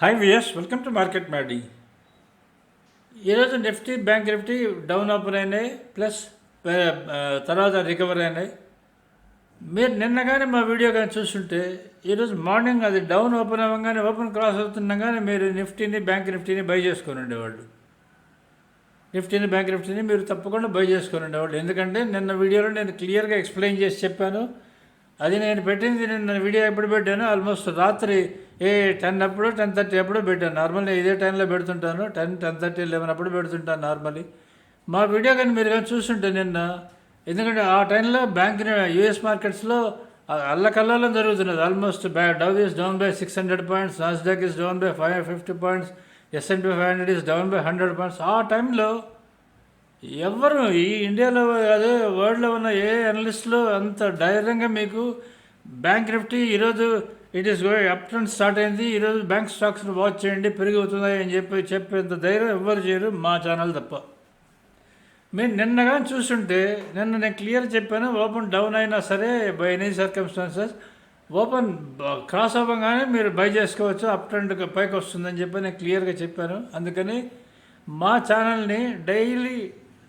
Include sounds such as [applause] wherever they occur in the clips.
Hi VS welcome to market Maddy ఈరోజు Nifty bank Nifty down open అయినాయి plus తర్వాత recover అయినాయి. మీరు నిన్న కానీ మా వీడియో కానీ చూస్తుంటే ఈరోజు మార్నింగ్ అది డౌన్ ఓపెన్ అవ్వగానే ఓపెన్ క్రాస్ అవుతుండగానే మీరు నిఫ్టీని బ్యాంక్ నిఫ్టీని బై చేసుకొని ఉండేవాళ్ళు. నిఫ్టీని బ్యాంక్ నిఫ్టీని మీరు తప్పకుండా బై చేసుకొని ఉండేవాళ్ళు. ఎందుకంటే నిన్న వీడియోలో నేను క్లియర్గా ఎక్స్ప్లెయిన్ చేసి చెప్పాను. అది నేను పెట్టింది నిన్న వీడియో ఎప్పుడు పెట్టాను ఆల్మోస్ట్ రాత్రి ఏ టెన్ అప్పుడు టెన్ థర్టీ అప్పుడు పెట్టాను నార్మల్లీ ఇదే టైంలో పెడుతుంటాను. టెన్ టెన్ థర్టీ లెవెన్ అప్పుడు పెడుతుంటాను నార్మల్లీ మా వీడియో కానీ మీరు కానీ చూస్తుంటే నిన్న ఎందుకంటే ఆ టైంలో బ్యాంక్ యూఎస్ మార్కెట్స్లో అల్లకల్లోలం జరుగుతున్నది. ఆల్మోస్ట్ బ్యా Dow is down by six hundred points NASDAQ is down by five fifty points S and P five hundred is down by hundred points ఆ టైంలో ఎవరు ఈ ఇండియాలో అదే వరల్డ్లో ఉన్న ఏ అనలిస్టులు అంత ధైర్యంగా మీకు బ్యాంక్ నిఫ్టీ ఈరోజు it is going up trend start అయింది ఈరోజు బ్యాంక్ స్టాక్స్ని వాచ్ చేయండి పెరిగిపోతున్నాయి అని చెప్పి చెప్పేంత ధైర్యం ఎవ్వరు చేయరు మా ఛానల్ తప్ప. మీరు నిన్నగా చూస్తుంటే నిన్న నేను క్లియర్ చెప్పాను ఓపెన్ డౌన్ అయినా సరే by any circumstances open cross అవ్వగానే మీరు బై చేసుకోవచ్చు అప్ ట్రెండ్ పైకి వస్తుందని చెప్పి నేను క్లియర్గా చెప్పాను. అందుకని మా ఛానల్ని డైలీ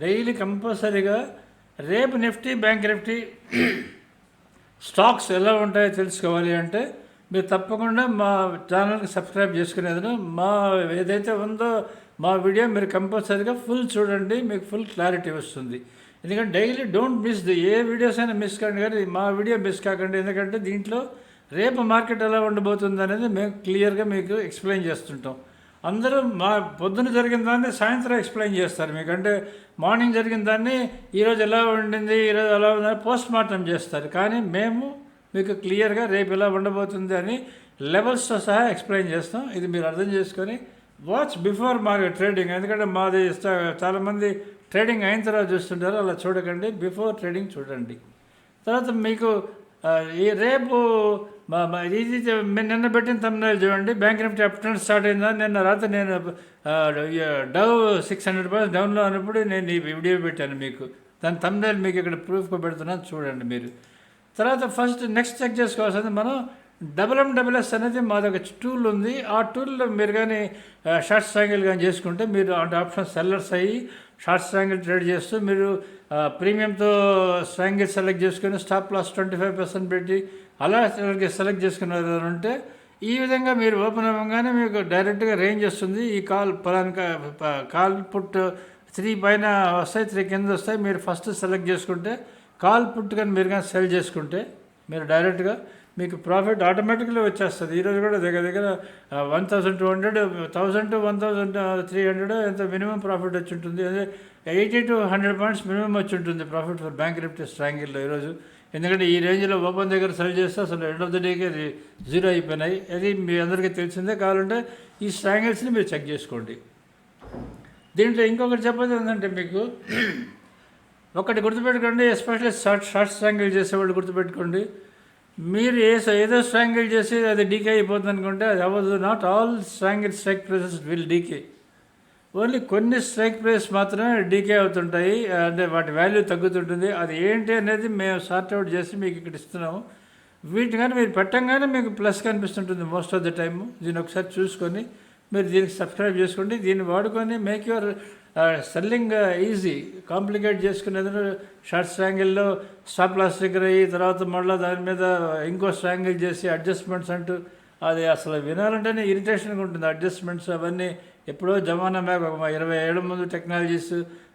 డైలీ కంపల్సరీగా రేపు నిఫ్టీ బ్యాంక్ నిఫ్టీ [clears throat] స్టాక్స్ ఎలా ఉంటాయో తెలుసుకోవాలి అంటే మీరు తప్పకుండా మా ఛానల్కి సబ్స్క్రైబ్ చేసుకునేది మా ఏదైతే ఉందో మా వీడియో మీరు కంపల్సరీగా ఫుల్ చూడండి మీకు ఫుల్ క్లారిటీ వస్తుంది. ఎందుకంటే daily don't miss the A videos అయినా మిస్ కాండి కానీ మా వీడియో మిస్ కాకండి. ఎందుకంటే దీంట్లో రేపు మార్కెట్ ఎలా ఉండబోతుంది అనేది మేము క్లియర్గా మీకు ఎక్స్ప్లెయిన్ చేస్తుంటాం. అందరూ మా పొద్దున జరిగిన దాన్ని సాయంత్రం ఎక్స్ప్లెయిన్ చేస్తారు మీకు. అంటే మార్నింగ్ జరిగిన దాన్ని ఈరోజు ఎలా ఉండింది ఈరోజు ఎలా ఉందని పోస్ట్ మార్టం చేస్తారు. కానీ మేము మీకు క్లియర్గా రేపు ఎలా ఉండబోతుంది అని లెవెల్స్తో సహా ఎక్స్ప్లెయిన్ చేస్తాం. ఇది మీరు అర్థం చేసుకొని వాచ్ బిఫోర్ మార్కెట్ ట్రేడింగ్. ఎందుకంటే మాది చాలామంది ట్రేడింగ్ అయిన తర్వాత చూస్తుంటారు. అలా చూడకండి. బిఫోర్ ట్రేడింగ్ చూడండి. తర్వాత మీకు ఈ రేపు మా- మా ఇది నిన్న పెట్టిన తమ్ముళ్ళు చూడండి. Bank Nifty up trend start అయిందా? నిన్న రాత్రి నేను డవ్ సిక్స్ హండ్రెడ్ పర్సెంట్ డౌన్లో అన్నప్పుడు నేను ఈ వీడియో పెట్టాను మీకు. దాని తమ్ముళ్ళు మీకు ఇక్కడ ప్రూఫ్గా పెడుతున్నాను. చూడండి మీరు. తర్వాత ఫస్ట్ నెక్స్ట్ చెక్ చేసుకోవాల్సింది మనం డబల్ ఎం డబల్ ఎస్ అనేది మాది ఒక టూల్ ఉంది. ఆ టూల్లో మీరు కానీ షార్ట్ స్ట్రాంగిల్ కానీ చేసుకుంటే మీరు అంటే ఆప్షన్ సెల్లర్స్ అయ్యి షార్ట్ స్ట్రాంగిల్ ట్రేడ్ చేస్తూ మీరు ప్రీమియంతో స్ట్రాంగిల్ సెలెక్ట్ చేసుకొని stop loss twenty five percent పెట్టి అలా సెలెక్ట్ సెలెక్ట్ చేసుకున్నారు ఉంటే ఈ విధంగా మీరు ఓపెన్ అవ్వగానే మీకు డైరెక్ట్గా రేంజ్ వస్తుంది. ఈ కాల్ పలానా కాల్ పుట్ త్రీ పైన వస్తాయి త్రీ కింద వస్తాయి. మీరు ఫస్ట్ సెలెక్ట్ చేసుకుంటే కాల్ పుట్ కానీ మీరు కానీ సెల్ చేసుకుంటే మీరు డైరెక్ట్గా మీకు ప్రాఫిట్ ఆటోమేటిక్గా వచ్చేస్తుంది. ఈరోజు కూడా దగ్గర దగ్గర one thousand two hundred thousand to one thousand three hundred ఎంత మినిమం ప్రాఫిట్ వచ్చి ఉంటుంది. అదే eighty to hundred points minimum వచ్చి ఉంటుంది ప్రాఫిట్ ఫర్ బ్యాంక్ నిఫ్టీ స్ట్రాంగిల్లో ఈరోజు ఎందుకంటే ఈ రేంజ్లో ఓపెన్ దగ్గర సెల్ చేస్తే అసలు ఎండ్ ఆఫ్ ద డేకి అది జీరో అయిపోయినాయి. అది మీ అందరికీ తెలిసిందే. కావాలంటే ఈ స్ట్రాంగిల్స్ని మీరు చెక్ చేసుకోండి. దీంట్లో ఇంకొకటి చెప్పేది ఏంటంటే మీకు ఒకటి గుర్తుపెట్టుకోండి ఎస్పెషల్లీ షార్ట్ షార్ట్ స్ట్రాంగిల్ చేసేవాళ్ళు గుర్తుపెట్టుకోండి. మీరు ఏ ఏదో స్ట్రాంగిల్ చేసి అది డీకే అయిపోతుంది అనుకుంటే అది అవ్వదు. Not all strangle strike prices will decay only కొన్ని స్ట్రైక్ ప్రైస్ మాత్రమే డీకే అవుతుంటాయి. అంటే వాటి వాల్యూ తగ్గుతుంటుంది. అది ఏంటి అనేది మేము సార్ట్ అవుట్ చేసి మీకు ఇక్కడ ఇస్తున్నాము. వీటిని కానీ మీరు పెట్టంగానే మీకు ప్లస్ కనిపిస్తుంటుంది మోస్ట్ ఆఫ్ ద టైమ్ దీన్ని ఒకసారి చూసుకొని మీరు దీనికి సబ్స్క్రైబ్ చేసుకోండి. దీన్ని వాడుకొని make your selling easy complicate చేసుకునేది షార్ట్ స్ట్రాంగిల్లో స్టాప్ లాస్ దగ్గర అయ్యి తర్వాత మళ్ళీ దాని మీద ఇంకో స్ట్రాంగిల్ చేసి అడ్జస్ట్మెంట్స్ అంటూ అది అసలు వినాలంటేనే ఇరిటేషన్గా ఉంటుంది. అడ్జస్ట్మెంట్స్ అవన్నీ ఎప్పుడో జమానా బ్యాగ్ ఒక ఇరవై ఏళ్ళ ముందు టెక్నాలజీస్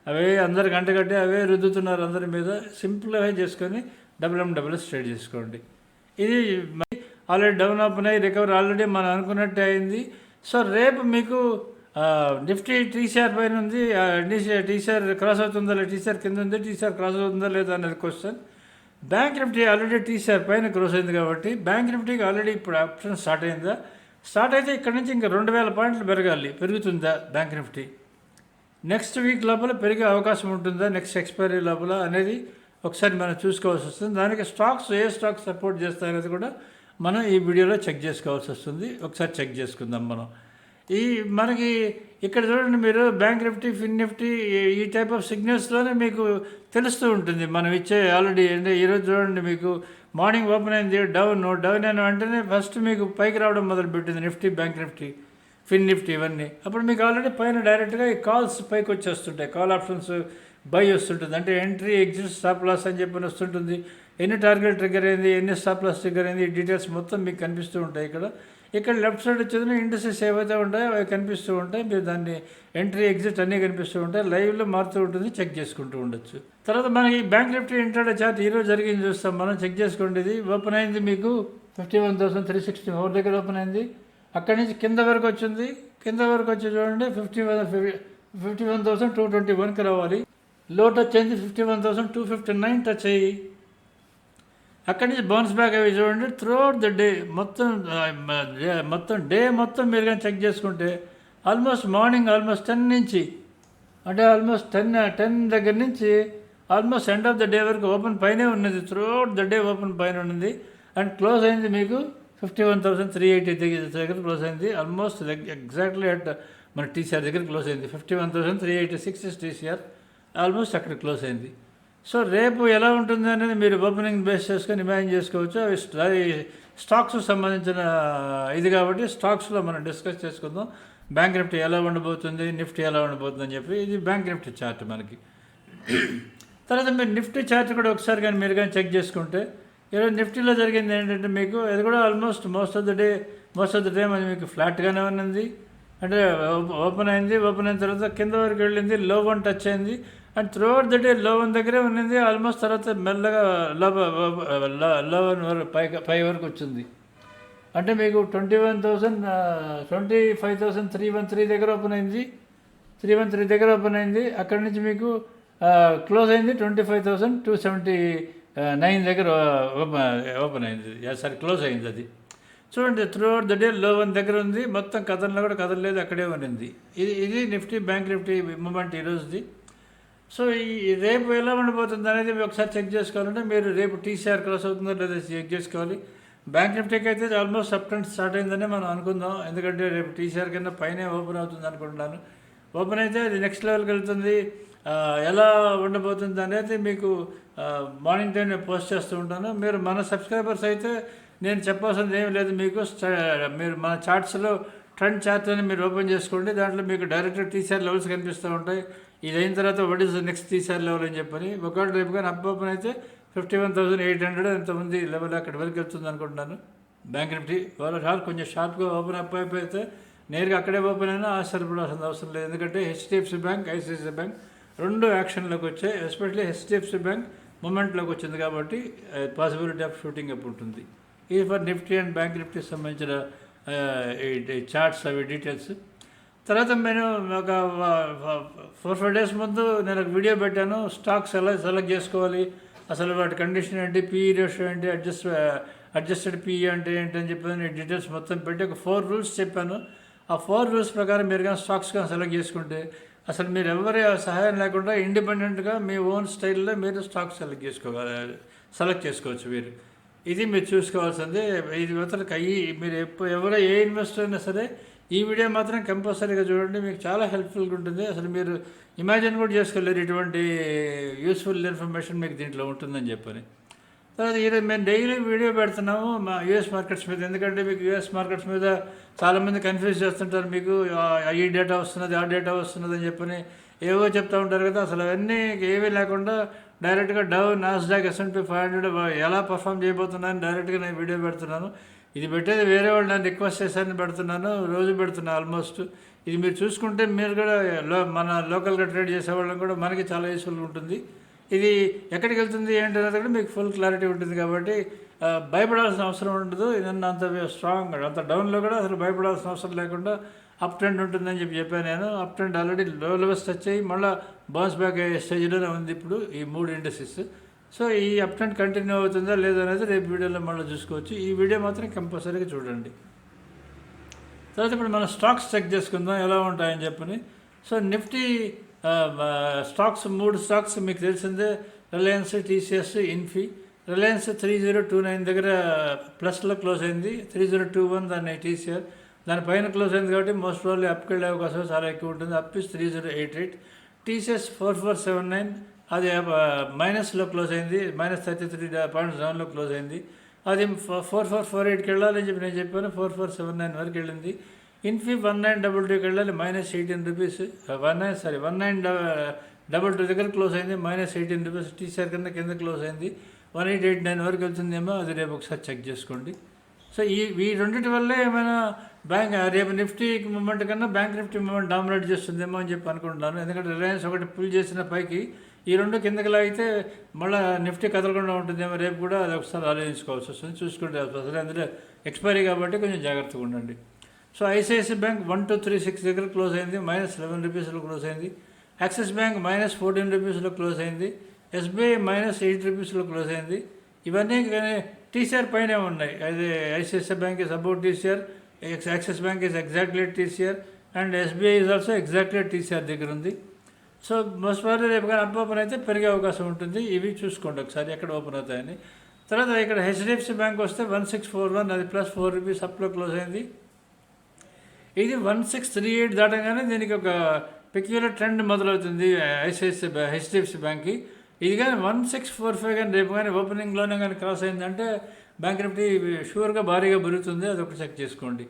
అవే అందరి గంట కట్టి అవే రుద్దుతున్నారు అందరి మీద. సింప్లిఫై చేసుకొని డబుల్ ఎం డబుల్ ట్రేడ్ చేసుకోండి. ఇది ఆల్రెడీ డౌన్ అయినాయి రికవర్ ఆల్రెడీ మనం అనుకున్నట్టే అయింది. సో రేపు మీకు నిఫ్టీ టీసీఆర్ పైన ఉంది టీసీఆర్ క్రాస్ అవుతుందా లేదా టీసీఆర్ కింద ఉంది టీసీఆర్ క్రాస్ అవుతుందా లేదా అనేది question bank Nifty already TCR పైన క్రాస్ అయింది కాబట్టి బ్యాంక్ నిఫ్టీకి ఆల్రెడీ ఇప్పుడు ఆప్షన్ స్టార్ట్ అయిందా? స్టార్ట్ అయితే ఇక్కడ నుంచి ఇంకా రెండు వేల పాయింట్లు పెరగాలి. పెరుగుతుందా బ్యాంక్ నిఫ్టీ? నెక్స్ట్ వీక్ లోపల పెరిగే అవకాశం ఉంటుందా? నెక్స్ట్ ఎక్స్పైరీ లోపల అనేది ఒకసారి మనం చూసుకోవాల్సి వస్తుంది. దానికి స్టాక్స్ ఏ స్టాక్స్ సపోర్ట్ చేస్తాయనేది కూడా మనం ఈ వీడియోలో చెక్ చేసుకోవాల్సి వస్తుంది. ఒకసారి చెక్ చేసుకుందాం మనం. ఈ మనకి ఇక్కడ చూడండి మీరు బ్యాంక్ నిఫ్టీ ఫిన్ నిఫ్టీ ఈ- టైప్ ఆఫ్ సిగ్నల్స్లోనే మీకు తెలుస్తూ ఉంటుంది. మనం ఇచ్చే ఆల్రెడీ అంటే ఈరోజు చూడండి మీకు మార్నింగ్ ఓపెన్ అయింది డౌన్ డౌన్ అయిన వెంటనే ఫస్ట్ మీకు పైకి రావడం మొదలుపెట్టింది Nifty bank Nifty. Fin Nifty ఇవన్నీ. అప్పుడు మీకు ఆల్రెడీ పైన డైరెక్ట్గా ఈ కాల్స్ పైకి వచ్చేస్తుంటాయి. కాల్ ఆప్షన్స్ బై వస్తుంటుంది. అంటే ఎంట్రీ ఎగ్జిట్ స్టాప్ లాస్ అని చెప్పి వస్తుంటుంది. ఎన్ని టార్గెట్ ట్రిగ్గర్ అయింది ఎన్ని స్టాప్ లాస్ ట్రిగ్గర్ అయింది ఈ డీటెయిల్స్ మొత్తం మీకు కనిపిస్తూ ఉంటాయి ఇక్కడ. ఇక్కడ లెఫ్ట్ సైడ్ వచ్చేది ఇండస్ట్రీస్ ఏవైతే ఉంటాయో అవి కనిపిస్తూ ఉంటాయి. మీరు దాన్ని ఎంట్రీ ఎగ్జిట్ అన్నీ కనిపిస్తూ ఉంటాయి. లైవ్లో మారుతూ ఉంటుంది. చెక్ చేసుకుంటూ ఉండొచ్చు. తర్వాత మనకి బ్యాంక్ నిఫ్టీ ఇంటర్ చార్ట్ ఈరోజు జరిగింది చూస్తాం. మనం చెక్ చేసుకోండి ఇది. ఓపెన్ అయింది మీకు fifty one thousand three sixty four దగ్గర ఓపెన్ అయింది. అక్కడి నుంచి కింద వరకు వచ్చింది. కింద వరకు వచ్చి చూడండి fifty one fifty one thousand two twenty వన్కి రావాలి. లో టచ్ అయింది fifty one thousand two fifty nine touch అయ్యి. అక్కడి నుంచి బౌన్స్ బ్యాక్ అవి చూడండి త్రూఅవుట్ ద డే మొత్తం మొత్తం డే మొత్తం మీరు కానీ చెక్ చేసుకుంటే ఆల్మోస్ట్ మార్నింగ్ ఆల్మోస్ట్ టెన్ నుంచి అంటే ఆల్మోస్ట్ టెన్ టెన్ దగ్గర నుంచి almost end of the day వరకు ఓపెన్ పైనే ఉన్నది. త్రూఅవుట్ ద డే ఓపెన్ పైన ఉన్నది. అండ్ క్లోజ్ అయింది మీకు fifty one thousand three eighty దగ్గర క్లోజ్ అయింది. ఆల్మోస్ట్ ఎగ్జాక్ట్లీ అట్ మన టీసీఆర్ దగ్గర క్లోజ్ అయింది. Fifty one thousand three eighty six TCR almost అక్కడ క్లోజ్ అయింది. సో రేపు ఎలా ఉంటుంది అనేది మీరు ఓపెనింగ్ బేస్ చేసుకొని ఇమాజిన్ చేసుకోవచ్చు. అవి స్ట- స్టాక్స్ సంబంధించిన ఇది కాబట్టి స్టాక్స్లో మనం డిస్కస్ చేసుకుందాం. బ్యాంక్ నిఫ్టీ ఎలా ఉండబోతుంది నిఫ్టీ ఎలా ఉండబోతుంది అని చెప్పి. ఇది బ్యాంక్ నిఫ్టీ చార్ట్ మనకి. తర్వాత మీరు నిఫ్టీ చార్ట్ కూడా ఒకసారి కానీ మీరు కానీ చెక్ చేసుకుంటే ఈరోజు నిఫ్టీలో జరిగింది ఏంటంటే మీకు అది కూడా almost most of the day most of the day అది మీకు ఫ్లాట్గానే ఉన్నది. అంటే ఓ- ఓపెన్ అయింది ఓపెన్ అయిన తర్వాత కింద వరకు వెళ్ళింది లో వన్ టచ్ అయింది. And throughout the day low one దగ్గరే ఉన్నది ఆల్మోస్ట్ తర్వాత మెల్లగా లో లో వన్ వరకు పై పై వరకు వచ్చింది. అంటే మీకు twenty one thousand twenty five thousand three one three దగ్గర ఓపెన్ అయింది. త్రీ వన్ త్రీ దగ్గర ఓపెన్ అయింది. అక్కడి నుంచి మీకు క్లోజ్ అయింది twenty five thousand two seventy nine దగ్గర ఓపెన్ ఓపెన్ అయింది. సారీ క్లోజ్ అయింది అది. చూడండి throughout the day low one దగ్గర ఉంది. మొత్తం కథల్లో కూడా కదలలేదు అక్కడే ఉండింది ఇది ఇది నిఫ్టీ బ్యాంక్ నిఫ్టీ మూమెంట్ ఈరోజుది సో ఈ రేపు ఎలా ఉండిపోతుంది అనేది మీరు ఒకసారి చెక్ చేసుకోవాలంటే మీరు రేపు టీసీఆర్ క్రాస్ అవుతుందో లేదా చెక్ చేసుకోవాలి. బ్యాంక్ నిఫ్టీకి అయితే ఆల్మోస్ట్ అప్ ట్రెండ్ స్టార్ట్ అయిందని మనం అనుకుందాం. ఎందుకంటే రేపు టీసీఆర్ కింద పైనే ఓపెన్ అవుతుంది అనుకుంటున్నాను. ఓపెన్ అయితే అది నెక్స్ట్ లెవెల్కి వెళ్తుంది. ఎలా ఉండబోతుంది అనేది మీకు మార్నింగ్ టైం నేను పోస్ట్ చేస్తూ ఉంటాను. మీరు మన సబ్స్క్రైబర్స్ అయితే నేను చెప్పాల్సింది ఏం లేదు మీకు. మీరు మన చార్ట్స్లో ట్రెండ్ చార్ట్ అని మీరు ఓపెన్ చేసుకోండి. దాంట్లో మీకు డైరెక్ట్ టీసీఆర్ లెవెల్స్ కనిపిస్తూ ఉంటాయి. ఇది అయిన తర్వాత what is next TCR level అని చెప్పని. ఒకవేళ రేపు కానీ అప్ ఓపెన్ అయితే fifty one thousand eight hundred ఎంతమంది లెవెల్ అక్కడి వరకు వెళ్తుంది అనుకుంటున్నాను. బ్యాంక్ నిఫ్టీ వాళ్ళ షార్ప్ కొంచెం షార్ప్గా ఓపెన్ అప్ అయిపోతే నేరుగా అక్కడే ఓపెన్ అయినా ఆశ్చర్యపడాల్సిన అవసరం లేదు. ఎందుకంటే హెచ్డిఎఫ్సి బ్యాంక్ ఐసిఐసిఐ బ్యాంక్ రెండు యాక్షన్లోకి వచ్చాయి. ఎస్పెషల్లీ హెచ్డిఎఫ్సి బ్యాంక్ మూమెంట్లోకి వచ్చింది కాబట్టి పాసిబిలిటీ ఆఫ్ షూటింగ్ అప్ ఉంటుంది. ఇది ఫర్ నిఫ్టీ అండ్ బ్యాంక్ నిఫ్టీకి సంబంధించిన చార్ట్స్ అవి డీటెయిల్స్. తర్వాత నేను ఒక ఫోర్ ఫైవ్ డేస్ ముందు నేను ఒక వీడియో పెట్టాను. స్టాక్స్ ఎలా సెలెక్ట్ చేసుకోవాలి అసలు వాటి కండిషన్ ఏంటి పీఈ రేషియో ఏంటి అడ్జస్ట్ అడ్జస్టెడ్ పీఈ అంటే ఏంటి అని చెప్పి నేను డీటెయిల్స్ మొత్తం పెట్టి ఒక ఫోర్ రూల్స్ చెప్పాను. ఆ ఫోర్ రూల్స్ ప్రకారం మీరు కానీ స్టాక్స్ కానీ సెలెక్ట్ చేసుకుంటే అసలు మీరు ఎవరి సహాయం లేకుండా ఇండిపెండెంట్గా మీ ఓన్ స్టైల్లో మీరు స్టాక్ సెలెక్ట్ చేసుకోగల సెలెక్ట్ చేసుకోవచ్చు మీరు. ఇది మీరు చూసుకోవాల్సింది. ఇది మాత్రం అయ్యి మీరు ఎప్పుడు ఎవరో ఏ ఇన్వెస్టర్ అయినా సరే ఈ వీడియో మాత్రం కంపల్సరీగా చూడండి. మీకు చాలా హెల్ప్ఫుల్గా ఉంటుంది. అసలు మీరు ఇమాజిన్ కూడా చేసుకోలేరు ఇటువంటి యూస్ఫుల్ ఇన్ఫర్మేషన్ మీకు దీంట్లో ఉంటుందని చెప్పని. తర్వాత ఈరోజు మేము డైలీ వీడియో పెడుతున్నాము మా యూఎస్ మార్కెట్స్ మీద. ఎందుకంటే మీకు యూఎస్ మార్కెట్స్ మీద చాలామంది కన్ఫ్యూజ్ చేస్తుంటారు మీకు ఈ డేటా వస్తున్నది ఆ డేటా వస్తున్నది అని చెప్పని ఏవో చెప్తూ ఉంటారు కదా. అసలు అవన్నీ ఏమీ లేకుండా డైరెక్ట్గా Dow NASDAQ S and P five hundred ఎలా పర్ఫామ్ చేయబోతున్నాను డైరెక్ట్గా నేను వీడియో పెడుతున్నాను. ఇది పెట్టేది వేరే వాళ్ళు నన్ను రిక్వెస్ట్ చేశారని పెడుతున్నాను రోజు పెడుతున్నాను ఆల్మోస్ట్. ఇది మీరు చూసుకుంటే మీరు కూడా లో మన లోకల్గా ట్రేడ్ చేసే వాళ్ళని కూడా మనకి చాలా యూస్ఫుల్గా ఉంటుంది. ఇది ఎక్కడికి వెళ్తుంది ఏంటి అనేది కూడా మీకు ఫుల్ క్లారిటీ ఉంటుంది కాబట్టి భయపడాల్సిన అవసరం ఉండదు. ఇదన్నా అంత స్ట్రాంగ్ అంత డౌన్లో కూడా అసలు భయపడాల్సిన అవసరం లేకుండా అప్ ట్రెండ్ ఉంటుందని చెప్పి చెప్పాను నేను. Up trend already low levels touch అయ్యి మళ్ళీ బౌన్స్ బ్యాక్ అయ్యే స్టేజ్లోనే ఉంది ఇప్పుడు ఈ మూడు ఇండస్ట్రీస్ సో ఈ అప్ ట్రెండ్ కంటిన్యూ అవుతుందా లేదా అనేది రేపు వీడియోలో మళ్ళీ చూసుకోవచ్చు. ఈ వీడియో మాత్రం కంపల్సరీగా చూడండి. తర్వాత ఇప్పుడు మనం స్టాక్స్ చెక్ చేసుకుందాం ఎలా ఉంటాయని చెప్పని. సో నిఫ్టీ స్టాక్స్ మూడు స్టాక్స్ మీకు తెలిసిందే. Reliance TCS Infy Reliance three zero two nine దగ్గర ప్లస్లో క్లోజ్ అయింది. త్రీ జీరో టూ వన్ దాన్ని టీసీఆర్ దాని పైన క్లోజ్ అయింది కాబట్టి మోస్ట్ ప్రాబ్లీ అప్కి వెళ్ళే అవకాశం చాలా ఎక్కువ ఉంటుంది. Up is three zero eight eight TCS four four seven nine అది మైనస్లో క్లోజ్ అయింది. మైనస్ థర్టీ త్రీ పాయింట్ సెవెన్లో క్లోజ్ అయింది. అది ఫోర్ ఫోర్ ఫోర్ ఎయిట్కి వెళ్ళాలని చెప్పి నేను చెప్పాను. ఫోర్ ఫోర్ సెవెన్ నైన్ వరకు వెళ్ళింది. ఇన్ఫీ వన్ నైన్ డబుల్ టూకి వెళ్ళాలి minus eighteen rupees one nine sorry one nine double two దగ్గర క్లోజ్ అయింది మైనస్ ఎయిటీన్ రూపీస్ టీసీఆర్ కింద కింద క్లోజ్ అయింది వన్ ఎయిట్ ఎయిట్ నైన్ వరకు వెళ్తుందేమో అది రేపు ఒకసారి చెక్ చేసుకోండి సో ఈ ఈ రెండింటి వల్లే ఏమైనా బ్యాంక్ రేపు నిఫ్టీ మూమెంట్ కన్నా బ్యాంక్ నిఫ్టీ మూమెంట్ డామినేట్ చేస్తుందేమో అని చెప్పి అనుకుంటున్నాను ఎందుకంటే రిలయన్స్ ఒకటి పుల్ చేసిన పైకి ఈ రెండు కిందకి లాగితే మళ్ళీ నిఫ్టీ కదలకుండా ఉంటుందేమో రేపు కూడా అది ఒకసారి ఆలోచించుకోవాల్సి వస్తుంది చూసుకుంటే అసలు అందులో ఎక్స్పైరీ కాబట్టి కొంచెం జాగ్రత్తగా ఉండండి so ICICI bank one two three six దగ్గర క్లోజ్ అయింది. మైనస్ లెవెన్ రూపీస్లో క్లోజ్ అయింది. యాక్సిస్ బ్యాంక్ మైనస్ ఫోర్టీన్ రూపీస్లో క్లోజ్ అయింది. ఎస్బీఐ మైనస్ ఎయిట్ రూపీస్లో క్లోజ్ అయింది. ఇవన్నీ కానీ టీసీఆర్ పైనే ఉన్నాయి. అది ICICI bank is about TCR. Axis bank is exactly TCR. And SBI is also exactly TCR దగ్గర ఉంది. సో మోస్ట్ ప్రాబ్లీ రేపు కానీ అప్ ఓపెన్ అయితే పెరిగే అవకాశం ఉంటుంది. ఇవి చూసుకోండి ఒకసారి ఎక్కడ ఓపెన్ అవుతాయని. తర్వాత ఇక్కడ హెచ్డిఎఫ్సి బ్యాంక్ వస్తే వన్ సిక్స్ ఫోర్ వన్ అది ప్లస్ ఫోర్ రూపీస్ అప్లో క్లోజ్ అయింది. ఇది వన్ సిక్స్ త్రీ ఎయిట్ దాటగానే దీనికి ఒక పెక్యులర్ ట్రెండ్ మొదలవుతుంది ఐసిఐసి హెచ్డిఎఫ్సి బ్యాంక్కి. ఇది కానీ వన్ సిక్స్ ఫోర్ ఫైవ్ కానీ రేపు కానీ ఓపెనింగ్లోనే కానీ క్రాస్ అయిందంటే బ్యాంక్ నిఫ్టీ షూర్గా భారీగా పెరుగుతుంది అది ఒకటి చెక్ చేసుకోండి.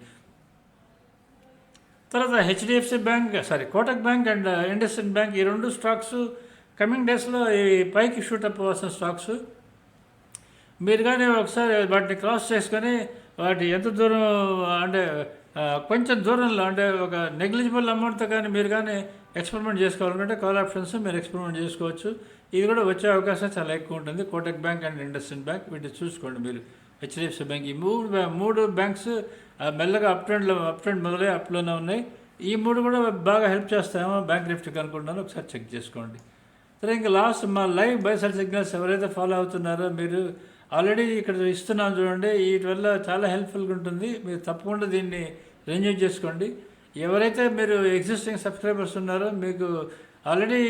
తర్వాత HDFC bank sorry Kotak bank and IndusInd bank ఈ రెండు స్టాక్స్ కమింగ్ డేస్లో ఈ పైకి షూట్ అప్ అవ్వాల్సిన స్టాక్స్. మీరు కానీ ఒకసారి వాటిని క్రాస్ చేసుకొని వాటి ఎంత దూరం అంటే కొంచెం దూరంలో అంటే ఒక నెగ్లిజిబుల్ అమౌంట్తో కానీ మీరు కానీ ఎక్స్పెరిమెంట్ చేసుకోవాలనుకుంటే కాల్ ఆప్షన్స్ మీరు ఎక్స్పెరిమెంట్ చేసుకోవచ్చు. ఇది కూడా వచ్చే అవకాశం చాలా ఎక్కువ ఉంటుంది. Kotak bank and IndusInd bank వీటిని చూసుకోండి మీరు. హెచ్డిఎఫ్సి బ్యాంక్ ఈ మూడు మూడు బ్యాంక్స్ మెల్లగా అప్ ట్రెండ్లో అప్ ట్రెండ్ మొదలై అప్లోనే ఉన్నాయి. ఈ మూడు కూడా బాగా హెల్ప్ చేస్తాయేమో బ్యాంక్ నిఫ్టీకి అనుకుంటున్నాను ఒకసారి చెక్ చేసుకోండి. సరే ఇంకా లాస్ట్ మా లైవ్ బైసల్ సిగ్నల్స్ ఎవరైతే ఫాలో అవుతున్నారో మీరు ఆల్రెడీ ఇక్కడ ఇస్తున్నాను చూడండి. వీటి వల్ల చాలా హెల్ప్ఫుల్గా ఉంటుంది. మీరు తప్పకుండా దీన్ని రెన్యూ చేసుకోండి. ఎవరైతే మీరు ఎగ్జిస్టింగ్ సబ్స్క్రైబర్స్ ఉన్నారో మీకు ఆల్రెడీ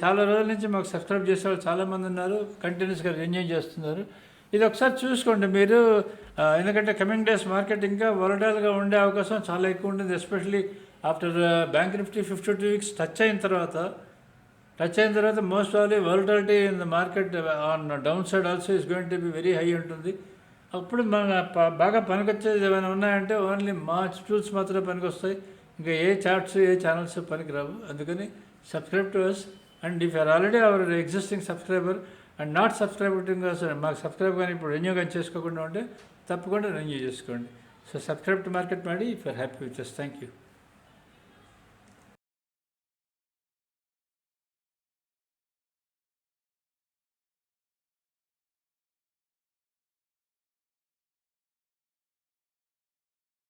చాలా రోజుల నుంచి మాకు సబ్స్క్రైబ్ చేసేవాళ్ళు చాలామంది ఉన్నారు. కంటిన్యూస్గా రెన్యూ చేస్తున్నారు. ఇది ఒకసారి చూసుకోండి. మీరు ఎందుకంటే కమింగ్ డేస్ మార్కెట్ ఇంకా వరడాల్గా ఉండే అవకాశం చాలా ఎక్కువ ఉంటుంది especially after bank Nifty fifty two weeks touch అయిన తర్వాత. టచ్ అయిన తర్వాత most awfully volatility in the market on down side also is going to be very high ఉంటుంది. అప్పుడు మన బాగా పనికొచ్చేది ఏమైనా ఉన్నాయంటే ఓన్లీ మా టూల్స్ మాత్రమే పనికొస్తాయి. ఇంకా ఏ చార్ట్స్ ఏ ఛానల్స్ పనికిరావు. అందుకని subscribe to us and if are already our existing subscriber and not subscribing మాకు సబ్స్క్రైబ్ కానీ ఇప్పుడు రెన్యూ కానీ చేసుకోకుండా ఉంటే తప్పకుండా రెన్యూ చేసుకోండి. సో సబ్స్క్రైబ్ టు మార్కెట్ ಮಾಡಿ if are happy with thank you